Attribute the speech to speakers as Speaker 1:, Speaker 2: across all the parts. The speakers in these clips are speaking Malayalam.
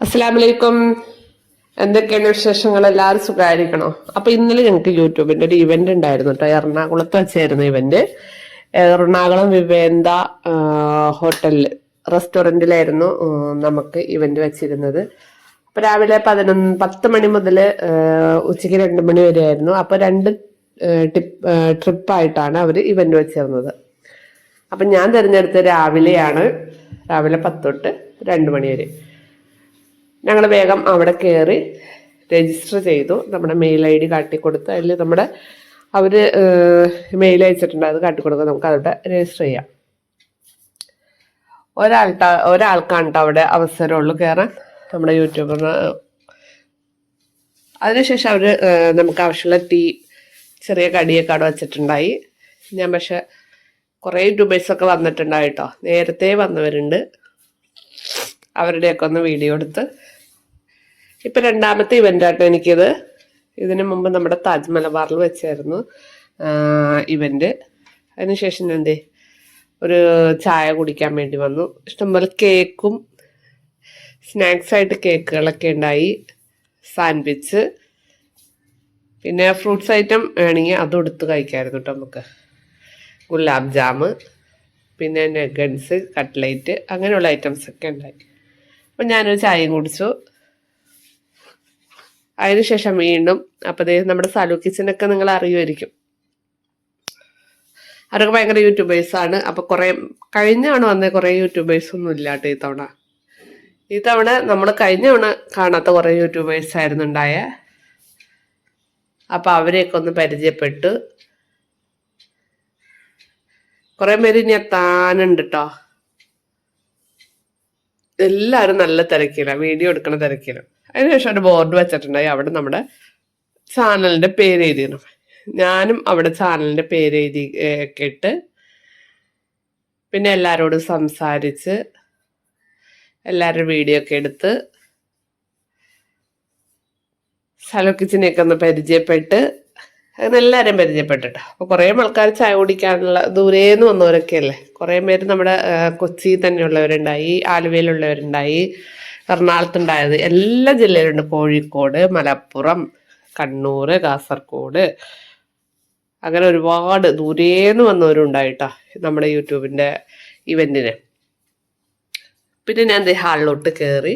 Speaker 1: അസ്സാം എന്തൊക്കെയാണ് വിശേഷങ്ങൾ? എല്ലാവരും സുഖമായിരിക്കണോ? അപ്പൊ ഇന്നലെ ഞങ്ങൾക്ക് യൂട്യൂബിന്റെ ഒരു ഇവന്റ് ഉണ്ടായിരുന്നു കേട്ടോ എറണാകുളത്ത് വെച്ചായിരുന്നു ഇവന്റ് എറണാകുളം വിവേന്ത ഹോട്ടലിൽ റെസ്റ്റോറന്റിലായിരുന്നു നമുക്ക് ഇവന്റ് വെച്ചിരുന്നത്. അപ്പൊ രാവിലെ പതിനൊന്ന് പത്ത് മണി മുതൽ ഉച്ചയ്ക്ക് രണ്ട് മണി വരെ ആയിരുന്നു അപ്പൊ രണ്ട് ടിപ്പ് ട്രിപ്പായിട്ടാണ് അവർ ഇവന്റ് വെച്ചിരുന്നത്. അപ്പം ഞാൻ തിരഞ്ഞെടുത്ത രാവിലെയാണ്. രാവിലെ പത്ത് തൊട്ട് രണ്ട് മണി വരെ. ഞങ്ങൾ വേഗം അവിടെ കയറി രജിസ്റ്റർ ചെയ്തു. നമ്മുടെ മെയിൽ ഐ ഡി കാട്ടിക്കൊടുത്ത് അതിൽ നമ്മുടെ അവർ മെയിൽ അയച്ചിട്ടുണ്ട്. അത് കാട്ടിക്കൊടുക്കുക നമുക്ക് അവിടെ രജിസ്റ്റർ ചെയ്യാം. ഒരാൾട്ട ഒരാൾക്കാണ് അവിടെ അവസരമുള്ളൂ കയറാൻ നമ്മുടെ യൂട്യൂബറിന് അതിനുശേഷം അവർ നമുക്ക് ആവശ്യമുള്ള ടീ ചെറിയ കടിയൊക്കെ അവിടെ വെച്ചിട്ടുണ്ടായി. ഞാൻ പക്ഷെ കുറേ യൂട്യൂബേഴ്സൊക്കെ വന്നിട്ടുണ്ടായിട്ടോ നേരത്തെ വന്നവരുണ്ട്. അവരുടെയൊക്കെ ഒന്ന് വീഡിയോ എടുത്ത് ഇപ്പം രണ്ടാമത്തെ ഇവന്റ് ആട്ടോ എനിക്കിത്. ഇതിനു മുമ്പ് നമ്മുടെ താജ് മലബാറിൽ വെച്ചായിരുന്നു ഇവന്റ് അതിനുശേഷം ഞാൻ എന്തേ ഒരു ചായ കുടിക്കാൻ വേണ്ടി വന്നു. ഇഷ്ടംപോലെ കേക്കും സ്നാക്സ് ആയിട്ട് കേക്കുകളൊക്കെ ഉണ്ടായി. സാൻഡ്വിച്ച് പിന്നെ ഫ്രൂട്ട്സ് ഐറ്റം വേണമെങ്കിൽ അതും എടുത്ത് കഴിക്കാമായിരുന്നു കേട്ടോ നമുക്ക്. ഗുലാബ് ജാമ് പിന്നെ നഗൻസ് കട്ട്ലേറ്റ് അങ്ങനെയുള്ള ഐറ്റംസ് ഒക്കെ ഉണ്ടായി. അപ്പം ഞാനൊരു ചായയും കുടിച്ചു. അതിനുശേഷം വീണ്ടും അപ്പോൾ നമ്മുടെ സലു കിച്ചനൊക്കെ നിങ്ങൾ അറിയുമായിരിക്കും. അവരൊക്കെ ഭയങ്കര യൂട്യൂബേഴ്സാണ് അപ്പോൾ കുറേ കഴിഞ്ഞാണ് വന്നത് കുറേ യൂട്യൂബേഴ്സ് ഒന്നും ഇല്ല കേട്ടോ ഈ തവണ. ഈ തവണ നമ്മൾ കഴിഞ്ഞ കാണാത്ത കുറേ യൂട്യൂബേഴ്സ് ആയിരുന്നു ഉണ്ടായ. അപ്പോൾ അവരെയൊക്കെ ഒന്ന് പരിചയപ്പെട്ടു. കുറേ പേര് ഇനി എത്താനുണ്ട് കേട്ടോ എല്ലാവരും നല്ല തിരക്കിലാണ് വീഡിയോ എടുക്കണ തിരക്കിലാണ് അതിനുശേഷം ഒരു ബോർഡ് വെച്ചിട്ടുണ്ടായി. അവിടെ നമ്മുടെ ചാനലിന്റെ പേര് എഴുതിയിരുന്നു. ഞാനും അവിടെ ചാനലിന്റെ പേര് എഴുതി കേട്ട് പിന്നെ എല്ലാവരോടും സംസാരിച്ച് എല്ലാവരുടെ വീഡിയോ ഒക്കെ എടുത്ത് സലോ കിച്ചനെയൊക്കെ ഒന്ന് പരിചയപ്പെട്ട് അങ്ങനെ എല്ലാവരെയും പരിചയപ്പെട്ടിട്ട്. അപ്പോൾ കുറേ ആൾക്കാർ ചായ കുടിക്കാനുള്ള ദൂരേന്ന് വന്നവരൊക്കെ അല്ലേ കുറേ പേര് നമ്മുടെ കൊച്ചിയിൽ തന്നെയുള്ളവരുണ്ടായി ആലുവയിലുള്ളവരുണ്ടായി. എറണാകുളത്തുണ്ടായത്. എല്ലാ ജില്ലയിലുണ്ട്. കോഴിക്കോട് മലപ്പുറം കണ്ണൂർ കാസർഗോഡ്. അങ്ങനെ ഒരുപാട് ദൂരേന്ന് വന്നവരുണ്ടായിട്ടാ നമ്മുടെ യൂട്യൂബിന്റെ ഇവന്റിന് പിന്നെ ഞാൻ ഹാളിലോട്ട് കയറി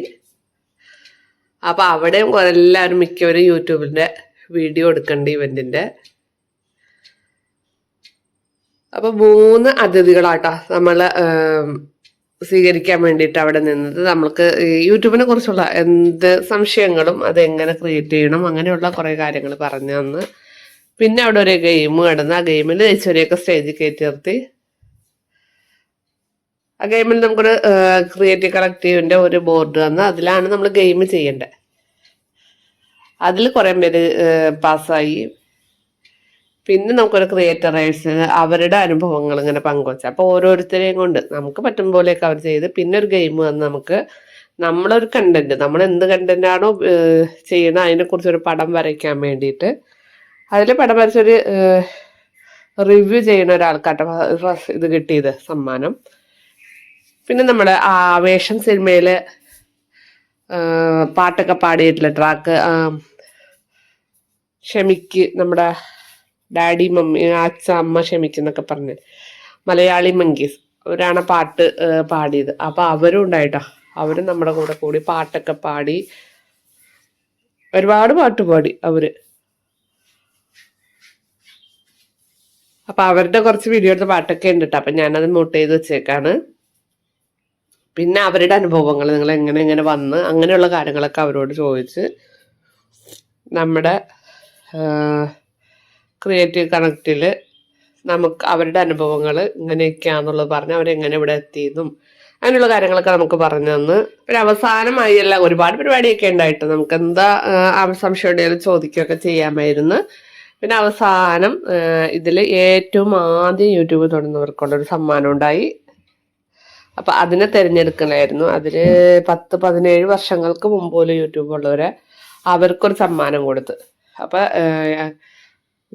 Speaker 1: അപ്പോൾ അവിടെയും എല്ലാവരും മിക്കവരും യൂട്യൂബിന്റെ വീഡിയോ എടുക്കേണ്ട ഇവന്റിന്റെ അപ്പോൾ മൂന്ന് അതിഥികളാട്ടോ നമ്മൾ സ്വീകരിക്കാൻ വേണ്ടിയിട്ട് അവിടെ നിന്നത്. നമ്മൾക്ക് യൂട്യൂബിനെ കുറിച്ചുള്ള എന്ത് സംശയങ്ങളും അത് എങ്ങനെ ക്രിയേറ്റ് ചെയ്യണം അങ്ങനെയുള്ള കുറേ കാര്യങ്ങൾ പറഞ്ഞു തന്ന്. പിന്നെ അവിടെ ഒരു ഗെയിം കിടന്ന് ആ ഗെയിമിൽ ഐശ്വര്യയൊക്കെ സ്റ്റേജിൽ കയറ്റി നിർത്തി. ആ ഗെയിമിൽ നമുക്കൊരു ക്രിയേറ്റീവ് കളക്റ്റീവിന്റെ ഒരു ബോർഡ് തന്ന്. അതിലാണ് നമ്മൾ ഗെയിം ചെയ്യേണ്ടത് അതിൽ കുറേ പേര് പാസ്സായി പിന്നെ നമുക്കൊരു ക്രിയേറ്ററേഴ്സ് അവരുടെ അനുഭവങ്ങൾ ഇങ്ങനെ പങ്കുവച്ച. അപ്പോൾ ഓരോരുത്തരെയും കൊണ്ട് നമുക്ക് പറ്റും പോലെയൊക്കെ അവർ ചെയ്ത് പിന്നെ ഒരു ഗെയിം വന്ന് നമുക്ക് നമ്മളൊരു കണ്ടന്റ് നമ്മൾ എന്ത് കണ്ടന്റ് ആണോ ചെയ്യണത് അതിനെക്കുറിച്ച് ഒരു പടം വരയ്ക്കാൻ വേണ്ടിയിട്ട് അതിൽ പടം വരച്ചൊരു റിവ്യൂ ചെയ്യുന്ന ഒരാൾക്കാട്ടെ ഇത് കിട്ടിയത് സമ്മാനം. പിന്നെ നമ്മുടെ ആവേശം സിനിമയിൽ പാട്ടൊക്കെ പാടിയിട്ടില്ല ട്രാക്ക് ക്ഷമിക്ക് നമ്മുടെ ഡാഡി മമ്മി അച്ഛ അമ്മ ക്ഷമിക്കുന്നൊക്കെ പറഞ്ഞ്. മലയാളി മങ്കീസ് അവരാണ് പാട്ട് പാടിയത്. അപ്പൊ അവരും ഉണ്ടായിട്ടോ. അവരും നമ്മുടെ കൂടെ കൂടി പാട്ടൊക്കെ പാടി. ഒരുപാട് പാട്ട് പാടി അവർ. അപ്പൊ അവരുടെ കുറച്ച് വീഡിയോ എടുത്ത പാട്ടൊക്കെ ഉണ്ട് കേട്ടോ അപ്പൊ ഞാനത് നോട്ട് ചെയ്ത് വെച്ചേക്കാണ്. പിന്നെ അവരുടെ അനുഭവങ്ങൾ നിങ്ങൾ എങ്ങനെ എങ്ങനെ വന്ന് അങ്ങനെയുള്ള കാര്യങ്ങളൊക്കെ അവരോട് ചോദിച്ച് നമ്മുടെ ക്രിയേറ്റീവ് കണക്റ്റിൽ നമുക്ക് അവരുടെ അനുഭവങ്ങൾ ഇങ്ങനെയൊക്കെയാണെന്നുള്ളത് പറഞ്ഞ് അവരെങ്ങനെ ഇവിടെ എത്തിയെന്നും അങ്ങനെയുള്ള കാര്യങ്ങളൊക്കെ നമുക്ക് പറഞ്ഞു തന്ന്. പിന്നെ അവസാനമായി എല്ലാം ഒരുപാട് പരിപാടിയൊക്കെ ഉണ്ടായിട്ട് നമുക്ക് എന്താ സംശയം ഉണ്ടെങ്കിലും ചോദിക്കുകയൊക്കെ ചെയ്യാമായിരുന്നു. പിന്നെ അവസാനം ഇതിൽ ഏറ്റവും ആദ്യം യൂട്യൂബ് തുടങ്ങുന്നവർക്കുള്ളൊരു സമ്മാനം ഉണ്ടായി. അപ്പം അതിനെ തിരഞ്ഞെടുക്കണമായിരുന്നു അതിൽ പത്ത് പതിനേഴ് വർഷങ്ങൾക്ക് മുമ്പ് പോലും യൂട്യൂബ് ഉള്ളവരെ അവർക്കൊരു സമ്മാനം കൊടുത്ത്. അപ്പൊ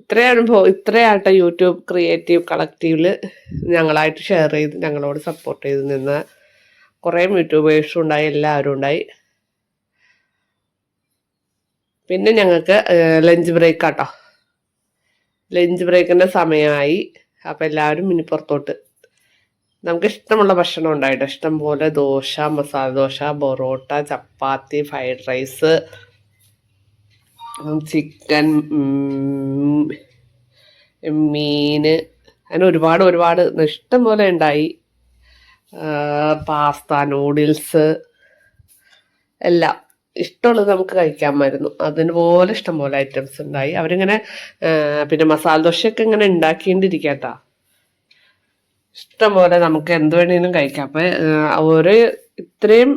Speaker 1: ഇത്രയും അനുഭവം ഇത്രയായിട്ട് യൂട്യൂബ് ക്രിയേറ്റീവ് കളക്റ്റീവിൽ ഞങ്ങളായിട്ട് ഷെയർ ചെയ്ത് ഞങ്ങളോട് സപ്പോർട്ട് ചെയ്ത് നിന്ന കുറേ യൂട്യൂബേഴ്സും ഉണ്ടായി എല്ലാവരും ഉണ്ടായി. പിന്നെ ഞങ്ങൾക്ക് ലഞ്ച് ബ്രേക്ക് ആട്ടോ. ലഞ്ച് ബ്രേക്കിന്റെ സമയമായി. അപ്പോൾ എല്ലാവരും ഇനി പുറത്തോട്ട്. നമുക്ക് ഇഷ്ടമുള്ള ഭക്ഷണം ഉണ്ടായിട്ടോ? ഇഷ്ടം പോലെ dosa masala dosa parotta chapati fried rice chicken മീന്. അങ്ങനെ ഒരുപാട് ഒരുപാട് ഇഷ്ടം പോലെ ഉണ്ടായി. പാസ്ത നൂഡിൽസ് എല്ലാം. ഇഷ്ടമുള്ളത് നമുക്ക് കഴിക്കാമായിരുന്നു അതിനുപോലെ ഇഷ്ടം പോലെ ഐറ്റംസ് ഉണ്ടായി. അവരിങ്ങനെ പിന്നെ മസാല ദോശയൊക്കെ ഇങ്ങനെ ഉണ്ടാക്കിയിട്ടിരിക്കാട്ടാ ഇഷ്ടംപോലെ നമുക്ക് എന്ത് വേണേലും കഴിക്കാം. അപ്പൊ ഒരു ഇത്രയും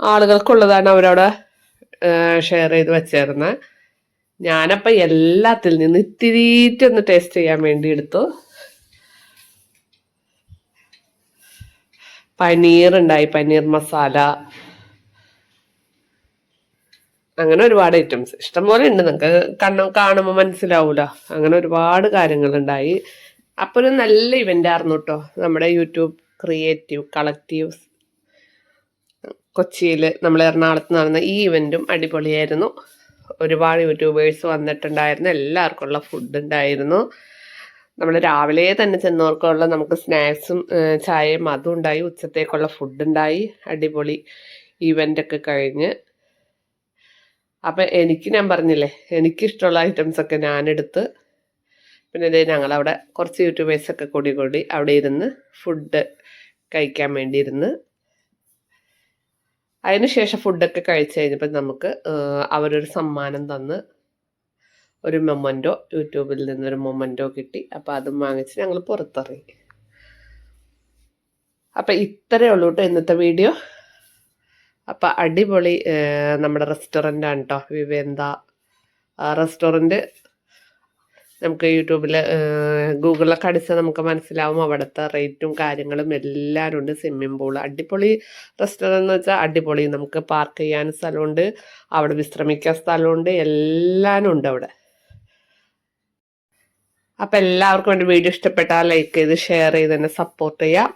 Speaker 1: ആളുകൾക്കുള്ളതാണ് അവരവിടെ ഷെയർ ചെയ്ത് വെച്ചേരുന്നത് ഞാനപ്പോൾ എല്ലാത്തിൽ നിന്ന് ഇത്തിരിറ്റ് ഒന്ന് ടേസ്റ്റ് ചെയ്യാൻ വേണ്ടി എടുത്തു. പനീർ ഉണ്ടായി പനീർ മസാല. അങ്ങനെ ഒരുപാട് ഐറ്റംസ് ഇഷ്ടംപോലെ ഉണ്ട്. നിങ്ങൾക്ക് കണ്ണു കാണുമ്പോൾ മനസ്സിലാവൂല. അങ്ങനെ ഒരുപാട് കാര്യങ്ങളുണ്ടായി. അപ്പോൾ ഒരു നല്ല ഇവന്റ് ആയിരുന്നു കേട്ടോ നമ്മുടെ യൂട്യൂബ് ക്രിയേറ്റീവ് കളക്റ്റീവ്സ് കൊച്ചിയിൽ നമ്മൾ എറണാകുളത്ത് നടന്ന ഈ ഇവന്റും അടിപൊളിയായിരുന്നു. ഒരുപാട് യൂട്യൂബേഴ്സ് വന്നിട്ടുണ്ടായിരുന്നു. എല്ലാവർക്കും ഉള്ള ഫുഡ് ഉണ്ടായിരുന്നു. നമ്മൾ രാവിലെ തന്നെ ചെന്നവർക്കുള്ള നമുക്ക് സ്നാക്സും ചായയും അതും ഉണ്ടായി. ഉച്ചത്തേക്കുള്ള ഫുഡ് ഉണ്ടായി. അടിപൊളി ഒക്കെ കഴിഞ്ഞ്. അപ്പം എനിക്ക് ഞാൻ പറഞ്ഞില്ലേ എനിക്കിഷ്ടമുള്ള ഐറ്റംസ് ഒക്കെ ഞാനെടുത്ത്. പിന്നെ ഞങ്ങൾ ഞങ്ങളവിടെ കുറച്ച് യൂട്യൂബേഴ്സൊക്കെ കൂടി കൂടി അവിടെ ഇരുന്ന് ഫുഡ് കഴിക്കാൻ വേണ്ടി ഇരുന്ന് അതിനുശേഷം ഫുഡൊക്കെ കഴിച്ച് കഴിഞ്ഞപ്പോൾ നമുക്ക് അവരൊരു സമ്മാനം തന്ന് ഒരു മൊമന്റോ യൂട്യൂബിൽ നിന്നൊരു മൊമന്റോ കിട്ടി. അപ്പോൾ അതും വാങ്ങിച്ച് ഞങ്ങൾ പുറത്തിറങ്ങി. അപ്പം ഇത്രയേ ഉള്ളൂ കേട്ടോ ഇന്നത്തെ വീഡിയോ അപ്പം അടിപൊളി നമ്മുടെ റെസ്റ്റോറന്റ് ആണ് കേട്ടോ വിവേന്ത. റെസ്റ്റോറന്റ് നമുക്ക് യൂട്യൂബിൽ ഗൂഗിളിലൊക്കെ അടിച്ചാൽ നമുക്ക് മനസ്സിലാവും അവിടുത്തെ റേറ്റും കാര്യങ്ങളും എല്ലാവരും ഉണ്ട്. സ്വിമ്മിംഗ് പൂൾ അടിപൊളി റെസ്റ്റോറന്റ് എന്ന് വെച്ചാൽ അടിപൊളി. നമുക്ക് പാർക്ക് ചെയ്യാൻ സ്ഥലമുണ്ട് അവിടെ വിശ്രമിക്കാൻ സ്ഥലമുണ്ട് എല്ലാവരും ഉണ്ട് അവിടെ. അപ്പം എല്ലാവർക്കും എന്റെ വീഡിയോ ഇഷ്ടപ്പെട്ടാൽ ലൈക്ക് ചെയ്ത് ഷെയർ ചെയ്ത് തന്നെ സപ്പോർട്ട് ചെയ്യാം.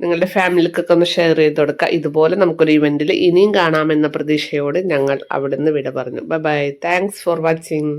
Speaker 1: നിങ്ങളുടെ ഫാമിലിക്കൊക്കെ ഒന്ന് ഷെയർ ചെയ്ത് കൊടുക്കുക ഇതുപോലെ നമുക്കൊരു ഇവന്റിൽ ഇനിയും കാണാമെന്ന പ്രതീക്ഷയോട് ഞങ്ങൾ അവിടുന്ന് വിട പറഞ്ഞു. Bye bye thanks for watching